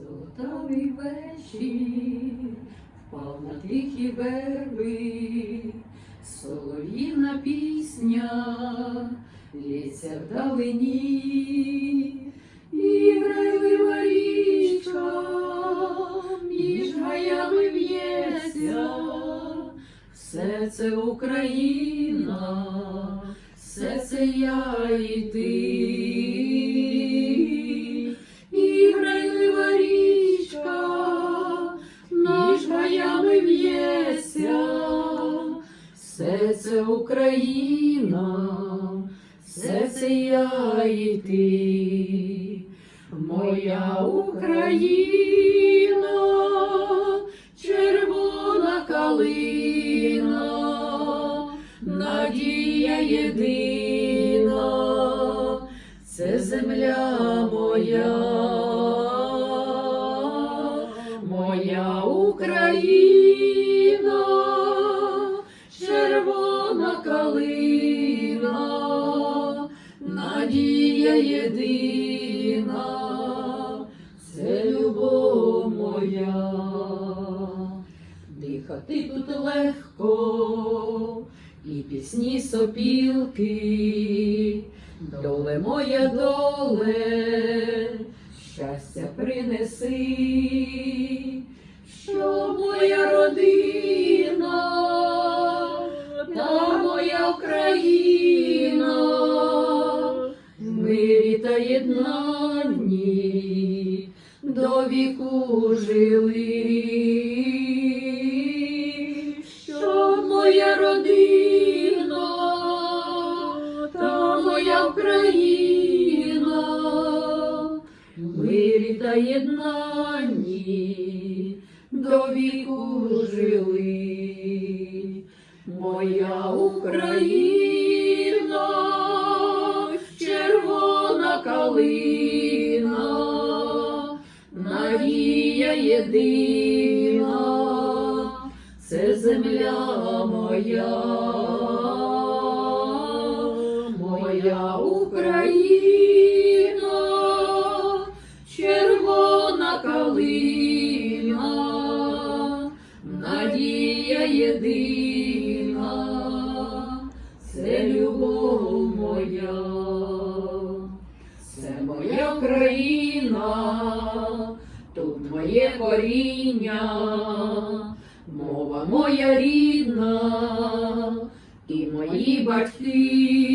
Золотавий вечір впав на тихі верби, солов'їна пісня лється вдалині, і грайлива річка між гаями в'ється, все це Україна, все це я і ти. В'ється, все це Україна, все це я і ти, моя Україна, червона калина, надія єдина, це земля моя, моя Україна, червона калина, надія єдина, це любов моя. Дихати тут легко, і пісні сопілки, доле моя доле, щастя принеси, що моя родина, мирі та єднанні до віку жили, що моя родина, та моя Україна, мирі та єднанні до віку жили, моя Україна, надія єдина, це земля моя, моя Україна, червона калина, надія єдина, це любов моя, це моя країна, тут моє коріння, мова моя рідна, і мої батьки,